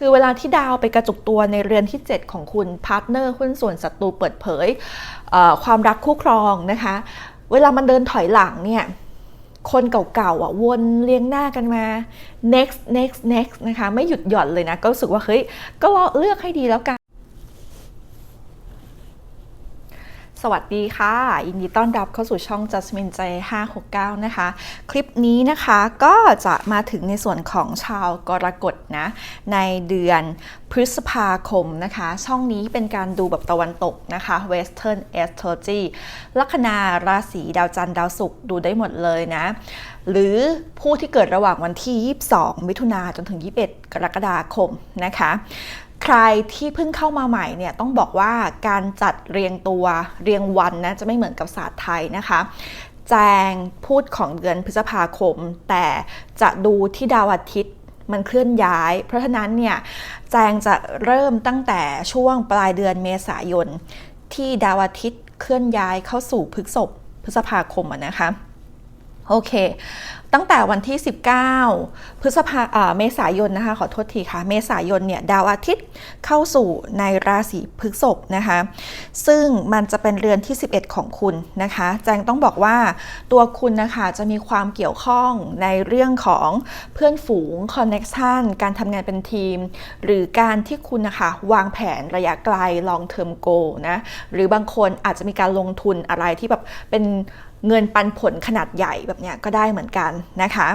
คือเวลาที่ดาวไปกระจุกตัวในเรือนที่ 7 ของคุณพาร์ทเนอร์หุ้นส่วนศัตรูเปิดเผยความรักคู่ครองนะคะ เวลามันเดินถอยหลังเนี่ยคนเก่าๆอะวนเรียงหน้ากันมา next next next นะคะ ไม่หยุดหย่อนเลยนะ ก็รู้สึกว่า เฮ้ย ก็เลือกให้ดีแล้วกัน สวัสดีค่ะ ยินดีต้อนรับเข้าสู่ช่อง Jasmine ใจ 569 นะคะ คลิปนี้นะคะก็จะมาถึงในส่วนของชาวกรกฎนะ ในเดือนพฤษภาคมนะคะ ช่องนี้เป็นการดูแบบตะวันตกนะคะ Western Astrology ลัคนาราศีดาวจันทร์ดาวศุกร์ดูได้หมดเลยนะ หรือผู้ที่เกิดระหว่างวันที่ 22 มิถุนาจนถึง 21 กรกฎาคมนะคะ ใครที่เพิ่งเข้ามาใหม่เนี่ยต้องบอกว่าการจัดเรียงตัวเรียงวันนะจะไม่เหมือนกับศาสตร์ไทยนะคะ แจงพูดของเดือนพฤษภาคม แต่จะดูที่ดาวอาทิตย์มันเคลื่อนย้าย เพราะฉะนั้นเนี่ยแจงจะเริ่มตั้งแต่ช่วงปลายเดือนเมษายน ที่ดาวอาทิตย์เคลื่อนย้ายเข้าสู่พฤษภพฤษภาคมนะคะโอเค ตั้งแต่วันที่ 19 พฤษภาเมษายนนะคะขอโทษทีค่ะ เมษายนเนี่ยดาวอาทิตย์เข้าสู่ในราศีพฤษภนะคะซึ่งมันจะเป็นเรือนที่ 11 ของคุณนะคะแจงต้องบอกว่าตัวคุณนะคะจะมีความเกี่ยวข้องในเรื่องของเพื่อนฝูงคอนเน็กชันการทำงานเป็นทีม หรือการที่คุณนะคะวางแผนระยะไกล long term goal นะหรือบางคนอาจจะมีการลงทุนอะไรที่แบบเป็น เงินปันผลขนาดใหญ่แบบเนี้ยก็ได้เหมือนกันนะคะ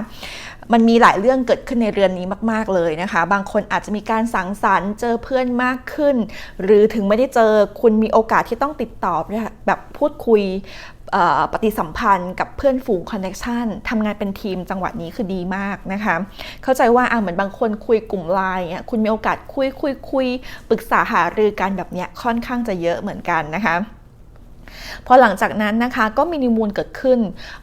มันมีหลายเรื่องเกิดขึ้นในเรือนนี้มาก ๆ เลยนะคะ บางคนอาจจะมีการสังสรรค์เจอเพื่อนมากขึ้น หรือถึงไม่ได้เจอคุณมีโอกาสที่ต้องติดต่อแบบพูดคุยปฏิสัมพันธ์กับเพื่อนฝูงคอนเน็ชันทำงานเป็นทีมจังหวะนี้คือดีมากนะคะ เข้าใจว่าอ่าเหมือนบางคนคุยกลุ่มไลน์เงี้ยคุณมีโอกาสคุยคุยคุยปรึกษาหารือกันแบบเนี้ยค่อนข้างจะเยอะเหมือนกันนะคะ พอหลังจากนั้นนะคะก็มีนิมูลเกิดขึ้น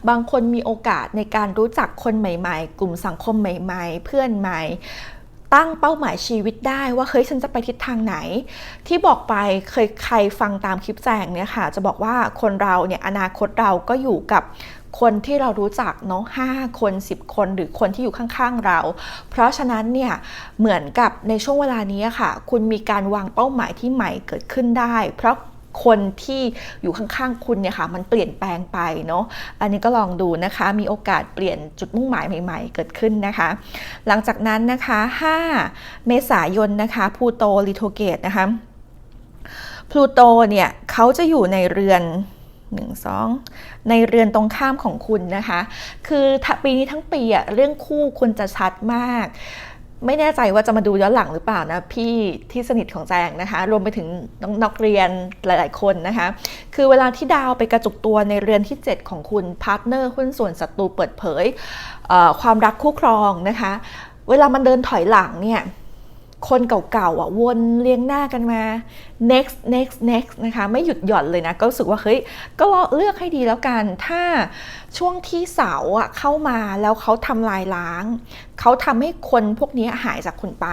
บางคนมีโอกาสในการรู้จักคนใหม่ๆ กลุ่มสังคมใหม่ๆ เพื่อนใหม่ตั้งเป้าหมายชีวิตได้ว่าเฮ้ยฉันจะไปทิศทางไหน ที่บอกไปเคยใครฟังตามคลิปแจงเนี่ยค่ะ จะบอกว่าคนเราเนี่ยอนาคตเราก็อยู่กับคนที่เรารู้จักเนาะห้าคน 10 คนหรือคนที่อยู่ข้างๆเรา เพราะฉะนั้นเนี่ยเหมือนกับในช่วงเวลานี้ค่ะ คุณมีการวางเป้าหมายที่ใหม่เกิดขึ้นได้ เพราะ คนที่อยู่ข้างๆคุณเนี่ยค่ะมันเปลี่ยนแปลงไปเนาะอันนี้ก็ลองดูนะคะ มีโอกาสเปลี่ยนจุดมุ่งหมายใหม่ ๆ เกิดขึ้นนะคะ หลังจากนั้นนะคะ 5 เมษายนนะคะพูโตลิโทเกตนะคะพลูโตเนี่ยเขาจะอยู่ในเรือน1 2ในเรือนตรงข้ามของคุณนะคะ คือปีนี้ทั้งปีอะเรื่องคู่คุณจะชัดมาก ไม่แน่ใจว่าจะมาดูย้อนหลังหรือเปล่านะพี่ที่สนิทของแจงนะคะ รวมไปถึงน้องนักเรียนหลาย ๆ คนนะคะ คือเวลาที่ดาวไปกระจุกตัวในเรือนที่ 7 ของคุณพาร์ทเนอร์หุ้นส่วนศัตรูเปิดเผยความรักคู่ครองนะคะ เวลามันเดินถอยหลังเนี่ย คนเก่าๆอะวนเรียงหน้ากันมา next next next นะคะไม่หยุดหย่อนเลยนะ ก็รู้สึกว่าเฮ้ยก็เลือกให้ดีแล้วกัน ถ้าช่วงที่เสาอะเข้ามาแล้วเขาทำลายล้าง เขาทำให้คนพวกนี้หายจากคุณไป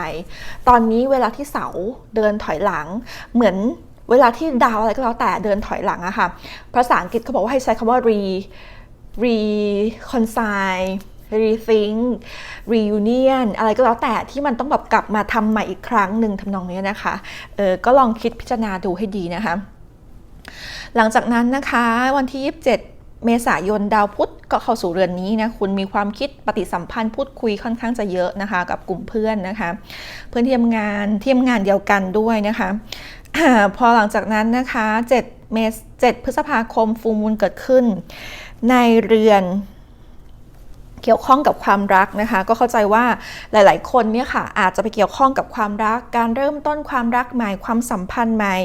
ตอนนี้เวลาที่เสาเดินถอยหลังเหมือนเวลาที่ดาวอะไรก็แล้วแต่เดินถอยหลังอะค่ะภาษาอังกฤษเขาบอกว่าให้ใช้คำว่า re reconcile rethink reunion อะไรก็แล้วแต่ที่มันต้องแบบกลับมาทำใหม่อีกครั้งหนึ่งทำนองนี้นะคะเออก็ลองคิดพิจารณาดูให้ดีนะคะ หลังจากนั้นนะคะวันที่ 27เมษายนดาวพุธก็เข้าสู่เรือนนี้นะคุณมีความคิดปฏิสัมพันธ์พูดคุยค่อนข้างจะเยอะนะคะ กับกลุ่มเพื่อนนะคะ เพื่อนที่ทำงานที่ทำงานเดียวกันด้วยนะคะพอหลังจากนั้นนะคะ7เมษ7พฤษภาคมฟูมูลเกิดขึ้น ในเรือน เกี่ยวข้องกับความรักนะคะ ก็เข้าใจว่าหลาย ๆ คนเนี่ยค่ะอาจจะไปเกี่ยวข้องกับความรัก การเริ่มต้นความรักใหม่ความสัมพันธ์ใหม่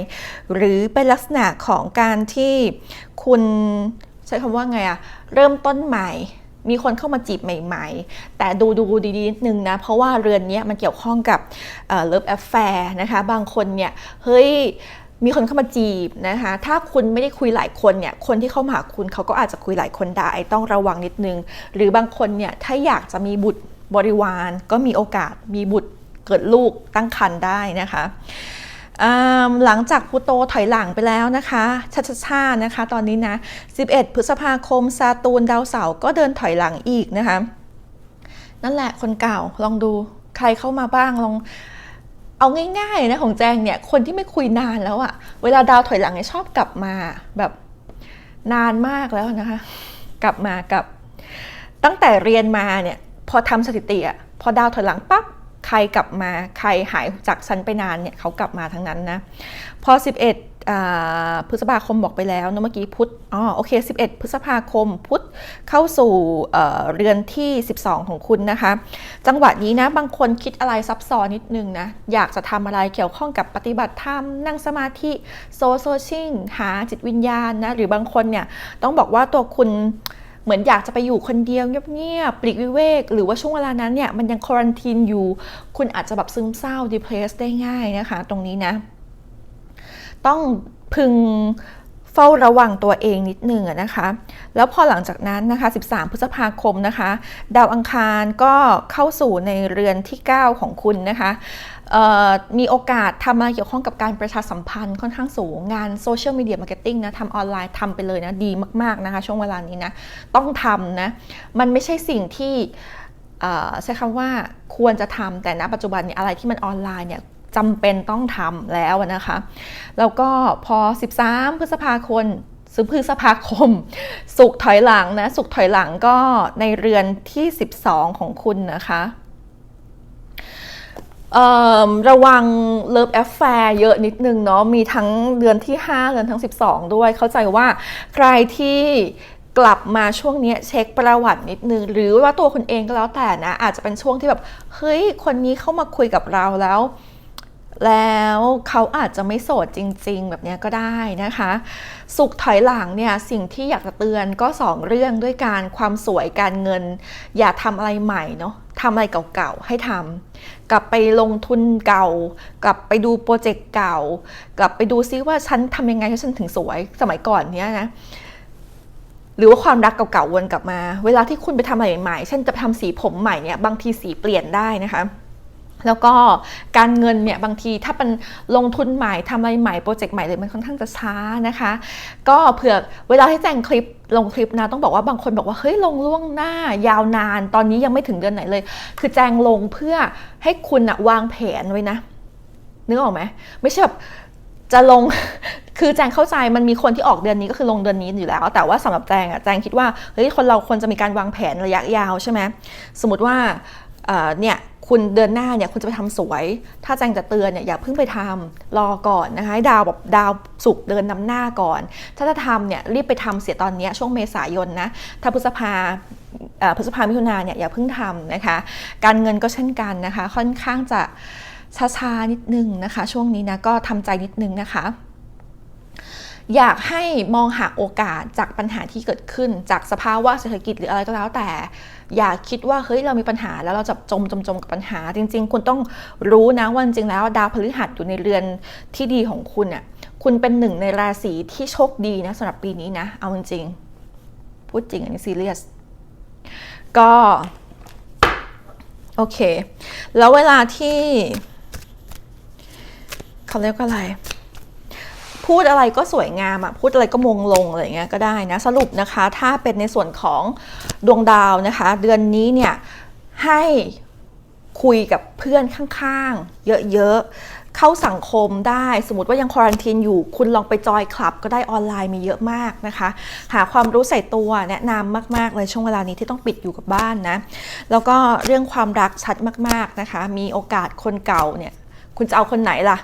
หรือเป็นลักษณะของการที่คุณใช้คำว่าไงอะเริ่มต้นใหม่มีคนเข้ามาจีบใหม่ ๆ แต่ดูดูดีๆนิดนึงนะ เพราะว่าเรือนนี้มันเกี่ยวข้องกับเลิฟแอฟแฟร์นะคะ บางคนเนี่ย เฮ้ย มีคนเข้ามาจีบนะคะ ถ้าคุณไม่ได้คุยหลายคนเนี่ย คนที่เข้ามาหาคุณเขาก็อาจจะคุยหลายคนได้ ต้องระวังนิดนึง หรือบางคนเนี่ย ถ้าอยากจะมีบุตรบริวารก็มีโอกาสมีบุตรเกิดลูกตั้งครรภ์ได้นะคะหลังจากพูโตถอยหลังไปแล้วนะคะชัชชานะคะ ตอนนี้นะ 11 พฤษภาคมซาตูนดาวเสาร์ก็เดินถอยหลังอีกนะคะ นั่นแหละคนเก่าลองดูใครเข้ามาบ้างลอง เอาง่ายๆนะของแจงเนี่ยคนที่ไม่คุยนานแล้วอะเวลาดาวถอยหลังเนี่ยชอบกลับมาแบบนานมากแล้วนะคะ กลับมากับ ตั้งแต่เรียนมาเนี่ยพอทำสถิติอะพอดาวถอยหลังปั๊บใครกลับมาใครหายจากฉันไปนานเนี่ยเขากลับมาทั้งนั้นนะพอ 11อ่า พฤษภาคมบอกไปแล้วเนะเมื่อกี้พุธอ๋อโอเค 11 พฤษภาคมพุธเข้าสู่เรือนที่ 12 ของคุณนะคะ จังหวะนี้นะบางคนคิดอะไรซับซ้อนนิดนึงนะอยากจะทำอะไรเกี่ยวข้องกับปฏิบัติธรรม นั่งสมาธิโซโซชิ่งหาจิตวิญญาณนะหรือบางคนเนี่ยต้องบอกว่าตัวคุณเหมือนอยากจะไปอยู่คนเดียวเงียบๆปลีกวิเวก หรือว่าช่วงเวลานั้นเนี่ยมันยังควอนตินอยู่ คุณอาจจะแบบซึมเศร้า d e p r e s s ได้ง่ายนะคะ ตรงนี้นะ ต้องพึงเฝ้าระวังตัวเองนิดหนึ่งนะคะ แล้วพอหลังจากนั้นนะคะ 13 พฤษภาคมนะคะ ดาวอังคารก็เข้าสู่ในเรือนที่ 9 ของคุณนะคะมีโอกาสทำอะไรเกี่ยวข้องกับการประชาสัมพันธ์ค่อนข้างสูง งานโซเชียลมีเดียมาร์เก็ตติ้งนะทำออนไลน์ทำไปเลยนะ ดีมากๆนะคะ ช่วงเวลานี้นะ ต้องทำนะ มันไม่ใช่สิ่งที่ใช้คำว่าควรจะทำแต่ณปัจจุบันเนี่ยอะไรที่มันออนไลน์เนี่ย จำเป็นต้องทำแล้วนะคะ แล้วก็พอ 13 พฤษภาคมสุพฤษภาคม สุกถอยหลังนะ สุกถอยหลังก็ในเรือนที่ 12 ของคุณนะคะระวังเลิฟแอฟแฟร์เยอะนิดนึงเนาะมีทั้งเดือนที่ 5 เดือนทั้ง 12 ด้วย เข้าใจว่าใครที่กลับมาช่วงนี้เช็คประวัตินิดนึง หรือว่าตัวคุณเองก็แล้วแต่นะ อาจจะเป็นช่วงที่แบบ เฮ้ย คนนี้เข้ามาคุยกับเราแล้ว แล้วเขาอาจจะไม่โสดจริง ๆ แบบนี้ก็ได้นะคะ สุขถอยหลังเนี่ยสิ่งที่อยากจะเตือนก็ 2 เรื่องด้วยการความสวยการเงิน อย่าทำอะไรใหม่เนาะทำอะไรเก่าๆให้ทำกลับไปลงทุนเก่า กลับไปดูโปรเจกต์เก่า กลับไปดูซิว่าฉันทำยังไงให้ฉันถึงสวยสมัยก่อนเนี้ยนะหรือว่าความรักเก่าๆวนกลับมา เวลาที่คุณไปทำอะไรใหม่ๆเช่นจะทำสีผมใหม่เนี่ยบางทีสีเปลี่ยนได้นะคะ แล้วก็การเงินเนี่ยบางทีถ้าเป็นลงทุนใหม่ทำอะไรใหม่โปรเจกต์ใหม่เลยมันค่อนข้างจะช้านะคะ ก็เผื่อเวลาที่แจ้งคลิปลงคลิปนะต้องบอกว่าบางคนบอกว่าเฮ้ยลงล่วงหน้ายาวนาน ตอนนี้ยังไม่ถึงเดือนไหนเลย คือแจ้งลงเพื่อให้คุณอะวางแผนไว้นะนึกออกไหมไม่ใช่แบบจะลงคือแจงเข้าใจมันมีคนที่ออกเดือนนี้ก็คือลงเดือนนี้อยู่แล้ว แต่ว่าสำหรับแจงอะแจงคิดว่าเฮ้ยคนเราควรจะมีการวางแผนระยะยาวใช่ไหมสมมติว่า เนี่ยคุณเดือนหน้าเนี่ยคุณจะไปทำสวย ถ้าแจงจะเตือนเนี่ยอย่าเพิ่งไปทำรอก่อนนะคะดาวแบบดาวสุกเดินนำหน้าก่อน ถ้าจะทำเนี่ยรีบไปทำเสียตอนนี้ช่วงเมษายนนะถ้าพฤษภาพฤษภามิถุนาเนี่ยอย่าเพิ่งทำนะคะ การเงินก็เช่นกันนะคะ ค่อนข้างจะช้าๆนิดนึงนะคะ ช่วงนี้นะก็ทำใจนิดนึงนะคะ อยากให้มองหาโอกาสจากปัญหาที่เกิดขึ้น จากสภาวะเศรษฐกิจหรืออะไรก็แล้วแต่ อย่าคิดว่าเฮ้ยเรามีปัญหาแล้วเราจะจมจมจมกับปัญหา จริง ๆ คุณต้องรู้นะว่าจริงแล้ว ดาวพฤหัสอยู่ในเรือนที่ดีของคุณอะคุณเป็นหนึ่งในราศีที่โชคดีนะสำหรับปีนี้นะ เอาจริงๆพูดจริงอันนี้ซีเรียสก็โอเค แล้วเวลาที่เขาเรียกว่าอะไร พูดอะไรก็สวยงามอะพูดอะไรก็มงลงอะไรเงี้ยก็ได้นะสรุปนะคะ ถ้าเป็นในส่วนของดวงดาวนะคะ เดือนนี้เนี่ยให้คุยกับเพื่อนข้างๆ เยอะๆ เข้าสังคมได้สมมติว่ายังควอนตินอยู่ คุณลองไปจอยคลับก็ได้ออนไลน์มีเยอะมากนะคะ หาความรู้ใส่ตัวแนะนำมากๆเลยช่วงเวลานี้ที่ต้องปิดอยู่กับบ้านนะ แล้วก็เรื่องความรักชัดมากๆนะคะ มีโอกาสคนเก่าเนี่ย คุณจะเอาคนไหนล่ะ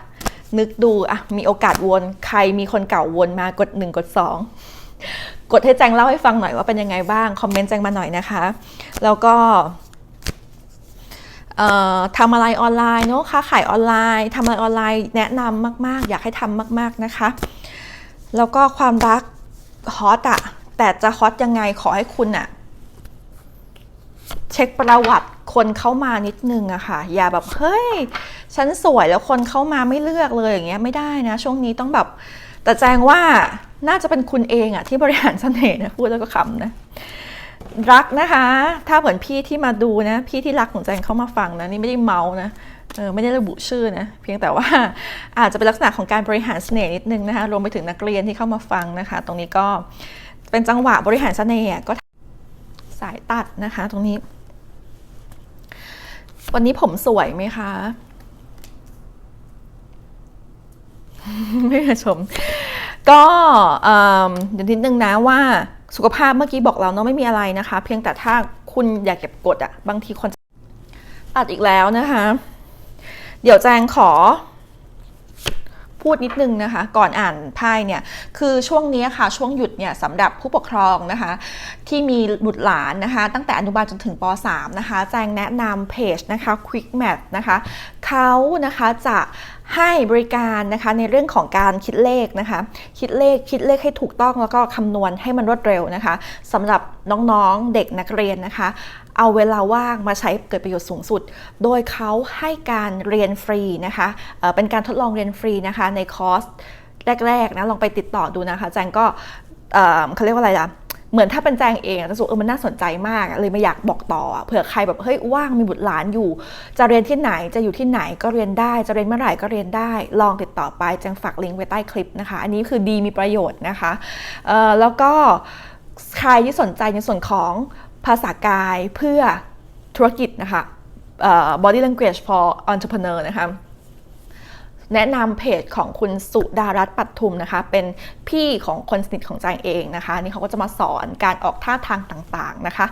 นึกดูอะมีโอกาสวน ใครมีคนเก่าวนมากด 1 กด 2 กดให้แจงเล่าให้ฟังหน่อยว่าเป็นยังไงบ้าง คอมเมนต์แจงมาหน่อยนะคะ แล้วก็ทำอะไรออนไลน์เนาะค้าขายออนไลน์ทำอะไรออนไลน์แนะนำมาก ๆ อยากให้ทำมาก ๆ นะคะ แล้วก็ความรักฮอตอะแต่จะฮอตยังไงขอให้คุณอะเช็คประวัติคนเข้ามานิดนึงอะค่ะ อย่าแบบเฮ้ย ฉันสวยแล้วคนเข้ามาไม่เลือกเลยอย่างเงี้ยไม่ได้นะ ช่วงนี้ต้องแบบแต่แจงว่าน่าจะเป็นคุณเองอะที่บริหารเสน่ห์นะพูดแล้วก็ขำนะรักนะคะ ถ้าเหมือนพี่ที่มาดูนะ พี่ที่รักของแจงเข้ามาฟังนะนี่ไม่ได้เมานะเออไม่ได้ระบุชื่อนะ เพียงแต่ว่าอาจจะเป็นลักษณะของการบริหารเสน่ห์นิดนึงนะคะรวมไปถึงนักเรียนที่เข้ามาฟังนะคะ ตรงนี้ก็เป็นจังหวะบริหารเสน่ห์ก็สายตัดนะคะ ตรงนี้ วันนี้ผมสวยไหมคะ ไม่มาชม ก็เอิ่มเดี๋ยวนิดนึงนะว่าสุขภาพเมื่อกี้บอกเราเนาะไม่มีอะไรนะคะ เพียงแต่ถ้าคุณอยากเก็บกดอะบางทีคนตัดอีกแล้วนะคะ เดี๋ยวแจงขอ พูดนิดนึงนะคะ ก่อนอ่านไพ่เนี่ยคือช่วงนี้ค่ะช่วงหยุดเนี่ยสำหรับผู้ปกครองนะคะ ที่มีบุตรหลานนะคะ ตั้งแต่อนุบาลจนถึงป .3 นะคะ แจงแนะนำเพจนะคะ Quick Math นะคะเขานะคะจะให้บริการนะคะในเรื่องของการคิดเลขนะคะ คิดเลขคิดเลขให้ถูกต้องแล้วก็คำนวณให้มันรวดเร็วนะคะสำหรับน้องๆเด็กนักเรียนนะคะ เอาเวลาว่างมาใช้เกิดประโยชน์สูงสุด โดยเขาให้การเรียนฟรีนะคะเเป็นการทดลองเรียนฟรีนะคะในคอร์สแรกๆนะลองไปติดต่อดูนะคะแจงก็เเขาเรียกว่าอะไรล่ะเหมือนถ้าเป็นแจงเองอะจะรู้สึกเออมันน่าสนใจมาก เลยไม่อยากบอกต่อเผื่อใครแบบเฮ้ยว่างมีบุตรหลานอยู่ จะเรียนที่ไหนจะอยู่ที่ไหนก็เรียนได้จะเรียนเมื่อไหร่ก็เรียนได้ ลองติดต่อไปแจงฝากลิงก์ไว้ใต้คลิปนะคะ อันนี้คือดีมีประโยชน์นะคะแล้วก็ใครที่สนใจในส่วนของ ภาษากายเพื่อธุรกิจนะคะ body language for entrepreneur นะคะแนะนำเพจของคุณสุดารัตน์ปัทุมนะคะ เป็นพี่ของคนสนิทของแจงเองนะคะ นี่เขาก็จะมาสอนการออกท่าทางต่างๆนะคะ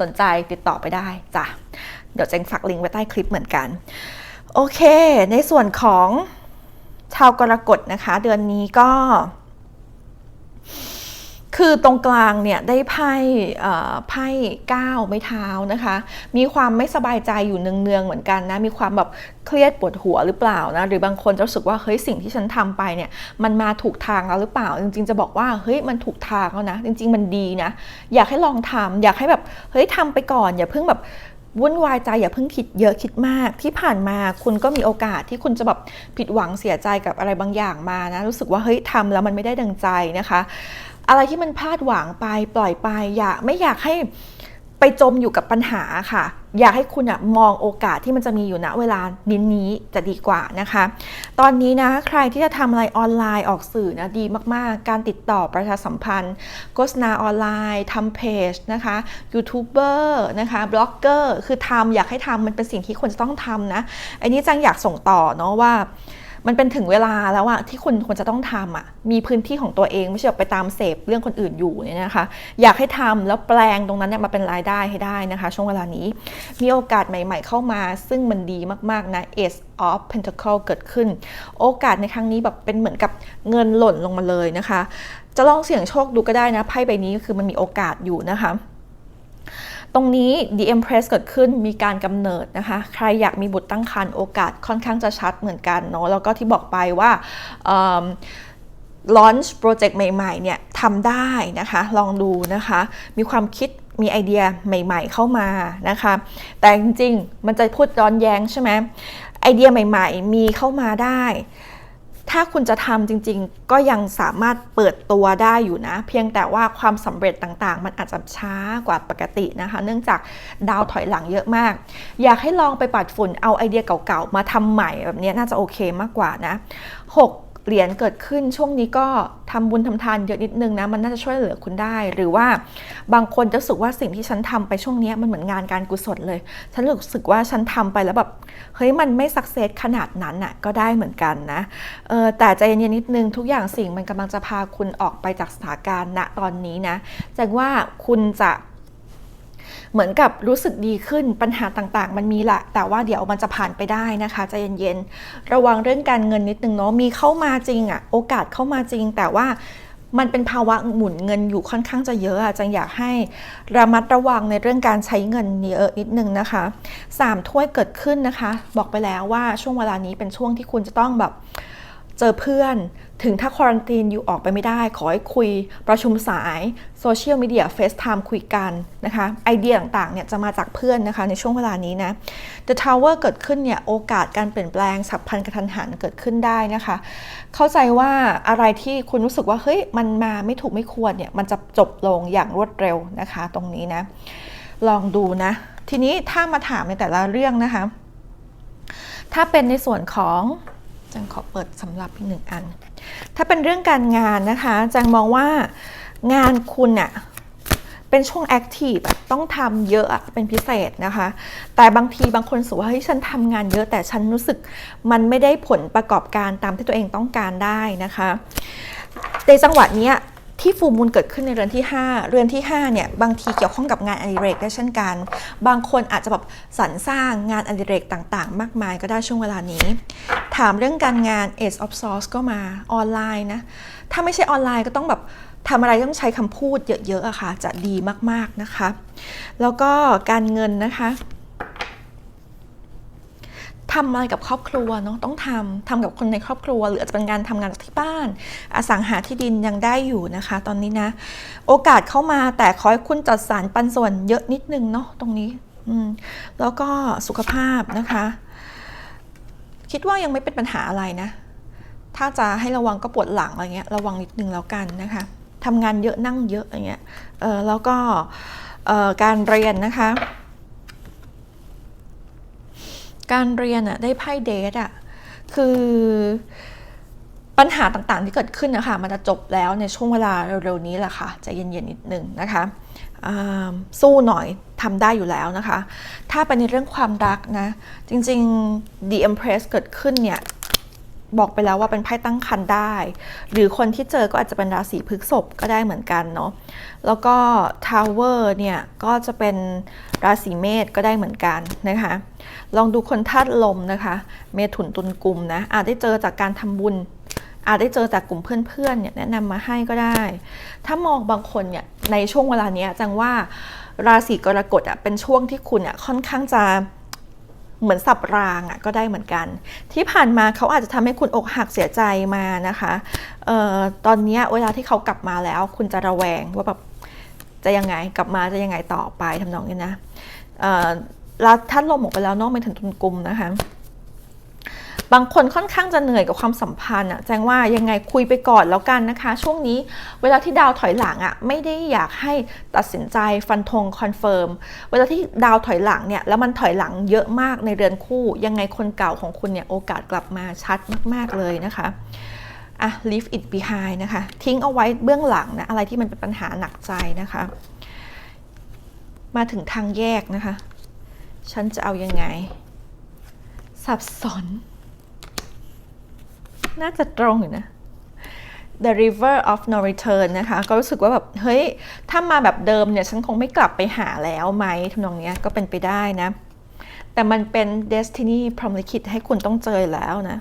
สนใจติดต่อไปได้จ้ะ เดี๋ยวแจงฝากลิงก์ไว้ใต้คลิปเหมือนกัน โอเค ในส่วนของชาวกรกฎนะคะ เดือนนี้ก็ คือตรงกลางเนี่ยได้ไพ่ไพ่ก้าวไม้เท้านะคะ มีความไม่สบายใจอยู่เนืองๆเหมือนกันนะ มีความแบบเครียดปวดหัวหรือเปล่านะ หรือบางคนจะรู้สึกว่าเฮ้ยสิ่งที่ฉันทำไปเนี่ยมันมาถูกทางแล้วหรือเปล่า จริง ๆ จะบอกว่าเฮ้ยมันถูกทางแล้วนะ จริง ๆ มันดีนะ อยากให้ลองทำอยากให้แบบเฮ้ยทำไปก่อน อย่าเพิ่งแบบวุ่นวายใจอย่าเพิ่งคิดเยอะคิดมาก ที่ผ่านมาคุณก็มีโอกาสที่คุณจะแบบผิดหวังเสียใจกับอะไรบางอย่างมานะรู้สึกว่าเฮ้ยทำแล้วมันไม่ได้ดังใจนะคะ อะไรที่มันพลาดหวังไปปล่อยไป อย่าไม่อยากให้ไปจมอยู่กับปัญหาค่ะ อยากให้คุณอะมองโอกาสที่มันจะมีอยู่ณเวลานี้นี้จะดีกว่านะคะ ตอนนี้นะใครที่จะทำอะไรออนไลน์ออกสื่อนะดีมากๆ การติดต่อประชาสัมพันธ์ โฆษณาออนไลน์ทำเพจนะคะยูทูบเบอร์นะคะบล็อกเกอร์คือทำอยากให้ทำมันเป็นสิ่งที่ควรจะต้องทำนะอันนี้จังอยากส่งต่อเนาะว่า มันเป็นถึงเวลาแล้วอะที่คุณควรจะต้องทำอะมีพื้นที่ของตัวเองไม่ใช่แบบไปตามเสพเรื่องคนอื่นอยู่เนี่ยนะคะ อยากให้ทำแล้วแปลงตรงนั้นเนี่ยมาเป็นรายได้ให้ได้นะคะ ช่วงเวลานี้ มีโอกาสใหม่ๆ เข้ามา ซึ่งมันดีมากๆนะ Ace of Pentacle เกิดขึ้น โอกาสในครั้งนี้แบบเป็นเหมือนกับเงินหล่นลงมาเลยนะคะ จะลองเสี่ยงโชคดูก็ได้นะไพ่ใบนี้คือมันมีโอกาสอยู่นะคะ ตรงนี้ The Empress เกิดขึ้นมีการกำเนิดนะคะ ใครอยากมีบุตรตั้งครรภ์โอกาสค่อนข้างจะชัดเหมือนกันเนาะแล้วก็ที่บอกไปว่าลอนช์โปรเจกต์ใหม่ๆเนี่ยทำได้นะคะ ลองดูนะคะ มีความคิดมีไอเดียใหม่ๆเข้ามานะคะ แต่จริงๆ มันจะพูดย้อนแย้งใช่ไหมไอเดียใหม่ๆ มีเข้ามาได้ ถ้าคุณจะทำจริงๆ ก็ยังสามารถเปิดตัวได้อยู่นะ เพียงแต่ว่าความสำเร็จต่างๆ มันอาจจะช้ากว่าปกตินะคะ เนื่องจากดาวถอยหลังเยอะมาก อยากให้ลองไปปัดฝุ่นเอาไอเดียเก่าๆ มาทำใหม่แบบนี้น่าจะโอเคมากกว่านะ 6 เหรียญเกิดขึ้นช่วงนี้ก็ทำบุญทำทานเยอะนิดนึงนะมันน่าจะช่วยเหลือคุณได้ หรือว่าบางคนจะรู้สึกว่าสิ่งที่ฉันทำไปช่วงนี้มันเหมือนงานการกุศลเลย ฉันรู้สึกว่าฉันทำไปแล้วแบบเฮ้ยมันไม่สักเซสขนาดนั้นน่ะก็ได้เหมือนกันนะเออแต่ใจเย็นๆนิดนึงทุกอย่างสิ่งมันกำลังจะพาคุณออกไปจากสถานการณ์ณตอนนี้นะแจ้งว่าคุณจะ เหมือนกับรู้สึกดีขึ้นปัญหาต่างๆ มันมีแหละ แต่ว่าเดี๋ยวมันจะผ่านไปได้นะคะใจเย็นๆระวังเรื่องการเงินนิดนึงเนาะมีเข้ามาจริงอะโอกาสเข้ามาจริง แต่ว่ามันเป็นภาวะหมุนเงินอยู่ค่อนข้างจะเยอะอะจังอยากให้ระมัดระวังในเรื่องการใช้เงินเยอะนิดนึงนะคะสามถ้วยเกิดขึ้นนะคะ บอกไปแล้วว่าช่วงเวลานี้เป็นช่วงที่คุณจะต้องแบบ เจอเพื่อน ถึงถ้าควอรันตีนอยู่ออกไปไม่ได้ ขอให้คุยประชุมสายโซเชียลมีเดียเฟซไทม์คุยกันนะคะไอเดียต่างๆเนี่ยจะมาจากเพื่อนนะคะในช่วงเวลานี้นะ The Tower เกิดขึ้นเนี่ยโอกาสการเปลี่ยนแปลงฉับพันกระทันหันเกิดขึ้นได้นะคะ เข้าใจว่าอะไรที่คุณรู้สึกว่าเฮ้ยมันมาไม่ถูกไม่ควรเนี่ยมันจะจบลงอย่างรวดเร็วนะคะ ตรงนี้นะลองดูนะ ทีนี้ถ้ามาถามในแต่ละเรื่องนะคะ ถ้าเป็นในส่วนของ จังขอเปิดสำหรับอีกหนึ่งอัน ถ้าเป็นเรื่องการงานนะคะจังมองว่างานคุณอะเป็นช่วงแอคทีฟต้องทำเยอะเป็นพิเศษนะคะ แต่บางทีบางคนสูว่าเฮ้ยฉันทำงานเยอะแต่ฉันรู้สึกมันไม่ได้ผลประกอบการตามที่ตัวเองต้องการได้นะคะ ในจังหวะเนี้ย ที่ฟูมูลเกิดขึ้นในเรือนที่ 5 เรือนที่5เนี่ยบางทีเกี่ยวข้องกับงานอดิเรกได้เช่นกัน บางคนอาจจะแบบสรรสร้างงานอดิเรกต่างๆ มากมายก็ได้ช่วงเวลานี้ ถามเรื่องการงาน Ace of Swords ก็มาออนไลน์นะ ถ้าไม่ใช่ออนไลน์ก็ต้องแบบทำอะไรต้องใช้คำพูดเยอะๆอะค่ะ จะดีมากๆนะคะ แล้วก็การเงินนะคะ ทำอะไรกับครอบครัวเนาะต้องทำทำกับคนในครอบครัว หรืออาจจะเป็นงานทำงานจากที่บ้าน อสังหาที่ดินยังได้อยู่นะคะ ตอนนี้นะ โอกาสเข้ามาแต่ขอให้คุณจัดสรรปันส่วนเยอะนิดนึงเนาะตรงนี้อืมแล้วก็สุขภาพนะคะ คิดว่ายังไม่เป็นปัญหาอะไรนะ ถ้าจะให้ระวังก็ปวดหลังอะไรเงี้ยระวังนิดนึงแล้วกันนะคะทำงานเยอะนั่งเยอะอะไรเงี้ยเออแล้วก็เออการเรียนนะคะ การเรียนอะได้ไพ่เดทอะคือปัญหาต่างๆที่เกิดขึ้นนะคะมันจะจบแล้วในช่วงเวลาเร็วๆนี้แหละค่ะจะเย็นๆนิดนึงนะคะสู้หน่อยทำได้อยู่แล้วนะคะ ถ้าเป็นในเรื่องความรักนะ จริงๆ The Empress เกิดขึ้นเนี่ย บอกไปแล้วว่าเป็นไพ่ตั้งคันได้ หรือคนที่เจอก็อาจจะเป็นราศีพฤษภก็ได้เหมือนกันเนาะแล้วก็ Tower เนี่ยก็จะเป็นราศีเมษก็ได้เหมือนกันนะคะลองดูคนธาตุลมนะคะ เมถุนตุลกุมนะอาจได้เจอจากการทำบุญ อาจได้เจอจากกลุ่มเพื่อนๆเนี่ยแนะนำมาให้ก็ได้ ถ้ามองบางคนเนี่ยในช่วงเวลานี้จังว่าราศีกรกฎอะเป็นช่วงที่คุณอะค่อนข้างจะ เหมือนสับรางอะก็ได้เหมือนกัน ที่ผ่านมาเขาอาจจะทำให้คุณอกหักเสียใจมานะคะเอ่อตอนนี้เวลาที่เขากลับมาแล้ว คุณจะระแวงว่าแบบจะยังไงกลับมาจะยังไงต่อไปทำนองนี้นะเอ่อแล้วท่านลมออกไปแล้วนอกไปถึงตุนกลุ่มนะคะ บางคนค่อนข้างจะเหนื่อยกับความสัมพันธ์อะแจ้งว่ายังไงคุยไปก่อนแล้วกันนะคะ ช่วงนี้เวลาที่ดาวถอยหลังอะไม่ได้อยากให้ตัดสินใจฟันธงคอนเฟิร์มเวลาที่ดาวถอยหลังเนี่ยแล้วมันถอยหลังเยอะมากในเรือนคู่ ยังไงคนเก่าของคุณเนี่ยโอกาสกลับมาชัดมากๆเลยนะคะอะ leave it behind นะคะ ทิ้งเอาไว้เบื้องหลังนะ อะไรที่มันเป็นปัญหาหนักใจนะคะ มาถึงทางแยกนะคะ ฉันจะเอายังไง สับสน น่าจะตรงอยู่นะ The River of No Return นะคะ ก็รู้สึกว่าแบบ เฮ้ย ถ้ามาแบบเดิมเนี่ย ฉันคงไม่กลับไปหาแล้วไหมทำนองเนี้ยก็เป็นไปได้นะ แต่มันเป็น Destiny พรหมลิขิตให้คุณต้องเจอแล้วนะ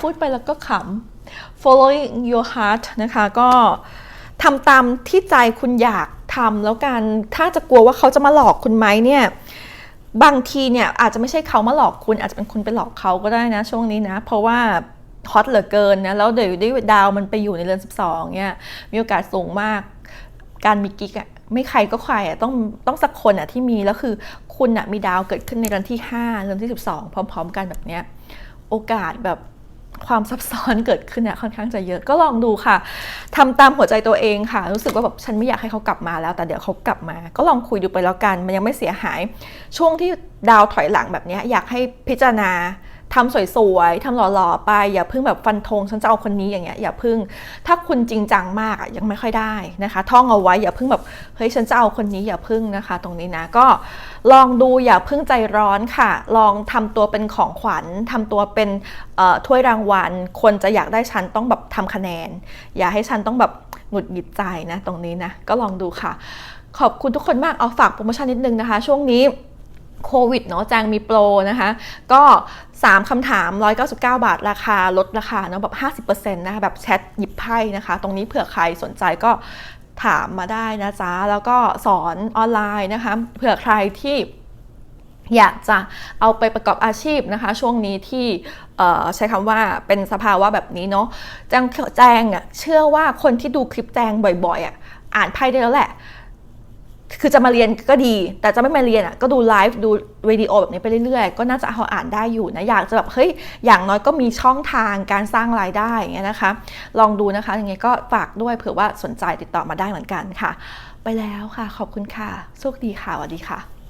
พูดไปแล้วก็ขำ following your heart นะคะ ก็ทำตามที่ใจคุณอยากทำแล้วกัน ถ้าจะกลัวว่าเขาจะมาหลอกคุณไหมเนี่ย บางทีเนี่ยอาจจะไม่ใช่เขามาหลอกคุณอาจจะเป็นคุณไปหลอกเขาก็ได้นะช่วงนี้นะ เพราะว่าฮอตเหลือเกินนะ แล้วเดี๋ยวด้วยดาวมันไปอยู่ในเรือน 12เนี่ยมีโอกาสสูงมาก การมีกิ๊กอะไม่ใครก็ใครอะต้องต้องสักคนอะที่มี แล้วคือคุณอะมีดาวเกิดขึ้นในเรือนที่ 5 เรือนที่ 12 พร้อม ๆ กันแบบเนี้ยโอกาสแบบ ความซับซ้อนเกิดขึ้นเนี่ยค่อนข้างจะเยอะก็ลองดูค่ะทำตามหัวใจตัวเองค่ะ รู้สึกว่าแบบฉันไม่อยากให้เขากลับมาแล้ว แต่เดี๋ยวเขากลับมา ก็ลองคุยดูไปแล้วกัน มันยังไม่เสียหาย ช่วงที่ดาวถอยหลังแบบนี้อยากให้พิจารณา ทำสวยๆทำหล่อๆไป อย่าเพิ่งแบบฟันธงฉันจะเอาคนนี้อย่างเงี้ยอย่าเพิ่ง ถ้าคุณจริงจังมากอะยังไม่ค่อยได้นะคะ ท่องเอาไว้อย่าเพิ่งแบบเฮ้ยฉันจะเอาคนนี้อย่าเพิ่งนะคะ ตรงนี้นะก็ลองดูอย่าเพิ่งใจร้อนค่ะ ลองทำตัวเป็นของขวัญทำตัวเป็นถ้วยรางวัลคนจะอยากได้ฉันต้องแบบทำคะแนน อย่าให้ฉันต้องแบบหงุดหงิดใจนะ ตรงนี้นะก็ลองดูค่ะ ขอบคุณทุกคนมากเอาฝากโปรโมชั่นนิดนึงนะคะ ช่วงนี้ โควิดเนาะจางมีโปรนะคะ ก็ 3คำถาม 199 บาทราคาลดราคาเนาะแบบ 50%นะคะแบบแชทหยิบไพ่นะคะ ตรงนี้เผื่อใครสนใจก็ถามมาได้นะจ๊ะ แล้วก็สอนออนไลน์นะคะเผื่อใครที่อยากจะเอาไปประกอบอาชีพนะคะ ช่วงนี้ที่ใช้คำว่าเป็นสภาวะแบบนี้เนาะแจงแจงอะเชื่อว่าคนที่ดูคลิปแจงบ่อยๆอะอ่านไพ่ได้แล้วแหละ คือจะมาเรียนก็ดี แต่จะไม่มาเรียนอะก็ดูไลฟ์ดูวิดีโอแบบนี้ไปเรื่อยๆ ก็น่าจะเอาอ่านได้อยู่นะอยากจะแบบเฮ้ยอย่างน้อยก็มีช่องทางการสร้างรายได้อย่างเงี้ยนะคะ ลองดูนะคะยังไงก็ฝากด้วยเผื่อว่าสนใจติดต่อมาได้เหมือนกันค่ะ ไปแล้วค่ะ ขอบคุณค่ะโชคดีค่ะสวัสดีค่ะ